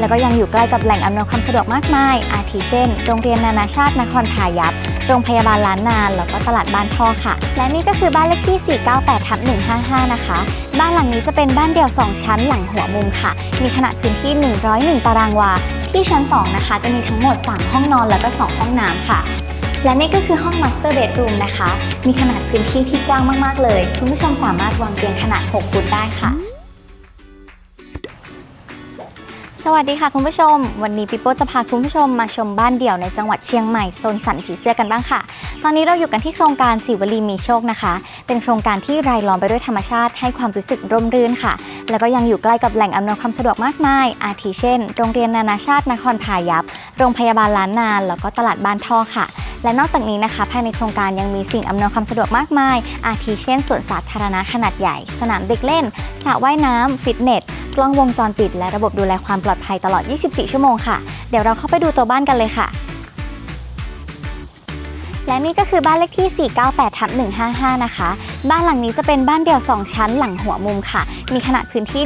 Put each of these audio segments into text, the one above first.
แล้วก็ยังอยู่ใกล้กับแหล่งอำนวยความสะดวกมากมาย อาทิเช่น โรงเรียนนานาชาตินครพายัพ โรงพยาบาลล้านนาน แล้วก็ตลาดบ้านท่อค่ะ และนี่ก็คือบ้านเลขที่ 498ทับ155 นะคะ บ้านหลังนี้จะเป็นบ้านเดี่ยว 2 ชั้นหลังหัวมุมค่ะ มีขนาดพื้นที่ 101 ตารางวา ที่ชั้น 2 นะคะ จะมีทั้งหมด 3 ห้องนอนแล้วก็ 2 ห้องน้ำค่ะ และนี่ก็คือห้อง Master Bedroom นะคะ มีขนาดพื้นที่ที่กว้างมากๆเลย คุณผู้ชมสามารถวางเตียงขนาด 6 ฟุตได้ค่ะ สวัสดีค่ะคุณผู้ชม วันนี้ปิโป้จะพาคุณผู้ชมมาชมบ้านเดี่ยวในจังหวัดเชียงใหม่โซนสันผีเสื้อกันบ้างค่ะ ตอนนี้เราอยู่กันที่โครงการสิวลีมีโชคนะคะ เป็นโครงการที่รายล้อมไปด้วยธรรมชาติให้ความรู้สึกร่มรื่นค่ะ แล้วก็ยังอยู่ใกล้กับแหล่งอำนวยความสะดวกมากมาย อาทิเช่น โรงเรียนนานาชาตินครพายัพโรงพยาบาลล้านนานแล้วก็ตลาดบ้านท่อค่ะและนอกจากนี้นะคะภายในโครงการยังมีสิ่งอำนวยความสะดวกมากมาย อาทิเช่นสวนสาธารณะขนาดใหญ่ สนามเด็กเล่นสระว่ายน้ำฟิตเนส กล้องวงจรปิด และระบบดูแลความปลอดภัยตลอด 24 ชั่วโมงค่ะ เดี๋ยวเราเข้าไปดูตัวบ้านกันเลยค่ะ และนี่ก็คือบ้านเลขที่ 498ทับ155 นะคะ บ้านหลังนี้จะเป็นบ้านเดี่ยว 2 ชั้นหลังหัวมุมค่ะ มีขนาดพื้นที่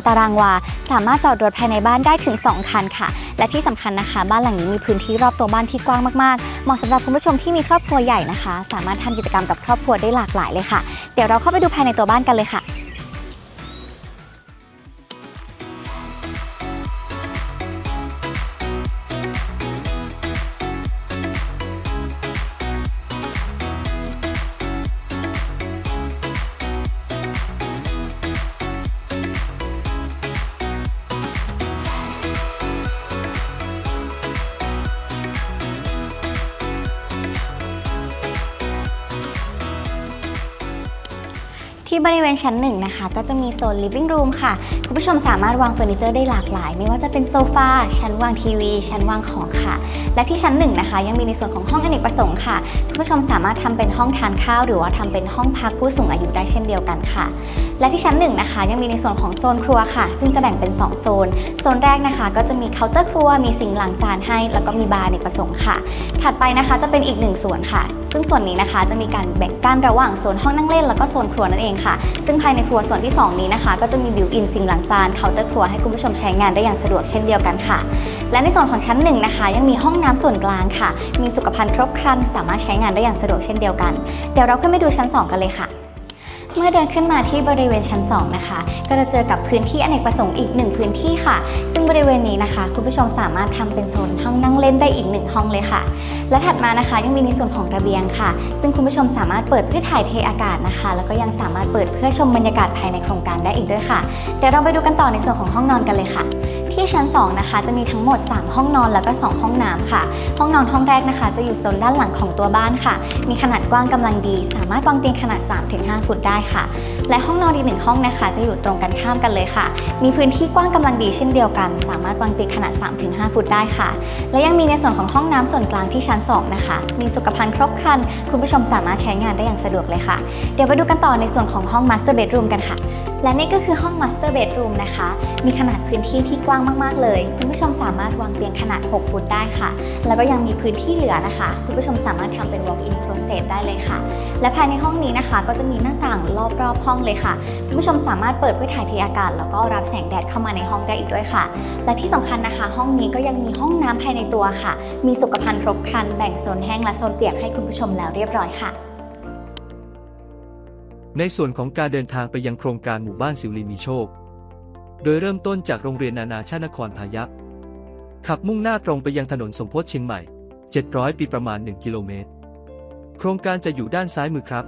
101 ตารางวา สามารถจอดรถภายในบ้านได้ถึง 2 คันค่ะ และที่สำคัญนะคะ บ้านหลังนี้มีพื้นที่รอบตัวบ้านที่กว้างมากๆ เหมาะสำหรับคุณผู้ชมที่มีครอบครัวใหญ่นะคะ สามารถทำกิจกรรมกับครอบครัวได้หลากหลายเลยค่ะ เดี๋ยวเราเข้าไปดูภายในตัวบ้านกันเลยค่ะ ที่บริเวณชั้นหนึ่งนะคะ ก็จะมีโซน living room ค่ะ คุณผู้ชมสามารถวางเฟอร์นิเจอร์ได้หลากหลาย ไม่ว่าจะเป็นโซฟาชั้นวางทีวี ชั้นวางของค่ะ และที่ชั้นหนึ่งนะคะ ยังมีในส่วนของห้องอเนกประสงค์ค่ะ คุณผู้ชมสามารถทำเป็นห้องทานข้าว หรือว่าทำเป็นห้องพักผู้สูงอายุได้เช่นเดียวกันค่ะ และที่ชั้นหนึ่งนะคะ ยังมีในส่วนของโซนครัวค่ะ ซึ่งจะแบ่งเป็น 2 โซน โซนแรกนะคะ ก็จะมีเคาน์เตอร์ครัว มีสิ่งค์ล้างจานให้ แล้วก็มีบาร์อเนกประสงค์ค่ะ ถัดไปนะคะจะเป็นอีกหนึ่งส่วนค่ะ ซึ่งส่วนนี้นะคะจะมีการแบ่งกั้นระหว่างโซนห้องนั่งเล่นแล้วก็โซนครัวนั่นเองค่ะซึ่งภายในครัวส่วนที่ 2 นี้นะคะ ก็จะมีบิวอินซิงหลังจานเคาน์เตอร์ครัวให้คุณผู้ชมใช้งานได้อย่างสะดวกเช่นเดียวกันค่ะ และในส่วนของชั้นหนึ่งนะคะ ยังมีห้องน้ำส่วนกลางค่ะ มีสุขภัณฑ์ครบครันสามารถใช้งานได้อย่างสะดวกเช่นเดียวกัน เดี๋ยวเราขึ้นไปดูชั้น 2 กันเลยค่ะ เมื่อเดินขึ้นมาที่บริเวณชั้น 2 นะคะ ก็จะเจอกับพื้นที่อเนกประสงค์อีกหนึ่งพื้นที่ค่ะ ซึ่งบริเวณนี้นะคะ คุณผู้ชมสามารถทำเป็นโซนห้องนั่งเล่นได้อีกหนึ่งห้องเลยค่ะ และถัดมานะคะยังมีในส่วนของระเบียงค่ะ ซึ่งคุณผู้ชมสามารถเปิดเพื่อถ่ายเทอากาศนะคะ แล้วก็ยังสามารถเปิดเพื่อชมบรรยากาศภายในโครงการได้อีกด้วยค่ะ เดี๋ยวเราไปดูกันต่อในส่วนของห้องนอนกันเลยค่ะที่ชั้น 2 นะคะ จะมีทั้งหมด 3 ห้องนอนแล้วก็ 2 ห้องน้ำค่ะ ห้องนอนห้องแรกนะคะ จะอยู่โซนด้านหลังของตัวบ้านค่ะ มีขนาดกว้างกำลังดี สามารถวางเตียงขนาด 3-5 ฟุตได้ค่ะ และห้องนอนอีกหนึ่งห้องนะคะ จะอยู่ตรงกันข้ามกันเลยค่ะ มีพื้นที่กว้างกำลังดีเช่นเดียวกัน สามารถวางเตียงขนาด 3-5 ฟุตได้ค่ะ และยังมีในส่วนของห้องน้ำส่วนกลางที่ชั้น 2 นะคะ มีสุขภัณฑ์ครบครัน คุณผู้ชมสามารถใช้งานได้อย่างสะดวกเลยค่ะ เดี๋ยวไปดูกันต่อในส่วนของห้อง Master Bedroom กันค่ะและนี่ก็คือห้อง Master Bedroom นะคะ มีขนาดพื้นที่ที่กว้างมาก ๆ เลย คุณผู้ชมสามารถวางเตียงขนาด 6 ฟุตได้ค่ะ แล้วก็ยังมีพื้นที่เหลือนะคะ คุณผู้ชมสามารถทำเป็น walk-in closet ได้เลยค่ะ และภายในห้องนี้นะคะ ก็จะมีหน้าต่างรอบๆห้องเลยค่ะคุณผู้ชมสามารถเปิดเพื่อถ่ายเทอากาศ แล้วก็รับแสงแดดเข้ามาในห้องได้อีกด้วยค่ะ และที่สำคัญนะคะ ห้องนี้ก็ยังมีห้องน้ำภายในตัวค่ะ มีสุขภัณฑ์ครบครันแบ่งโซนแห้งและโซนเปียกให้คุณผู้ชมแล้วเรียบร้อยค่ะ ในส่วนของการเดินทางไปยังโครงการหมู่บ้านสิวลีมีโชค โดยเริ่มต้นจากโรงเรียนนานาชาตินครพายัพขับมุ่งหน้าตรงไปยังถนนสมโพธิเชียงใหม่ 700 ปีประมาณ 1 กิโลเมตร โครงการจะอยู่ด้านซ้ายมือครับ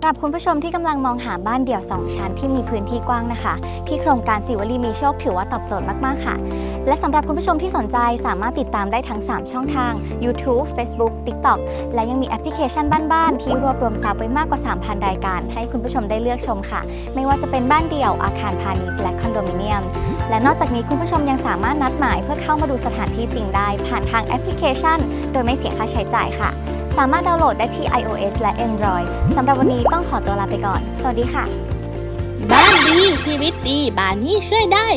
สำหรับคุณผู้ชมที่กำลังมองหาบ้านเดี่ยว 2 ชั้นที่มีพื้นที่กว้างนะคะ ที่โครงการสิวลีมีโชคถือว่าตอบโจทย์มาก ๆ ค่ะ และสำหรับคุณผู้ชมที่สนใจสามารถติดตามได้ทั้ง 3 ช่องทาง YouTube Facebook TikTok และยังมีแอปพลิเคชันบ้านๆ ที่รวบรวมซับไว้มากกว่า 3,000 รายการ ให้คุณผู้ชมได้เลือกชมค่ะ ไม่ว่าจะเป็นบ้านเดี่ยวอาคารพาณิชย์และคอนโดมิเนียม และนอกจากนี้คุณผู้ชมยังสามารถนัดหมาย เพื่อเข้ามาดูสถานที่จริงได้ ผ่านทางแอปพลิเคชัน โดยไม่เสียค่าใช้จ่ายค่ะ สามารถดาวน์โหลดได้ที่ iOS และ Android สำหรับวันนี้ต้องขอตัวลาไปก่อน สวัสดีค่ะ บ้านดีชีวิตดีบ้านนี้ช่วยได้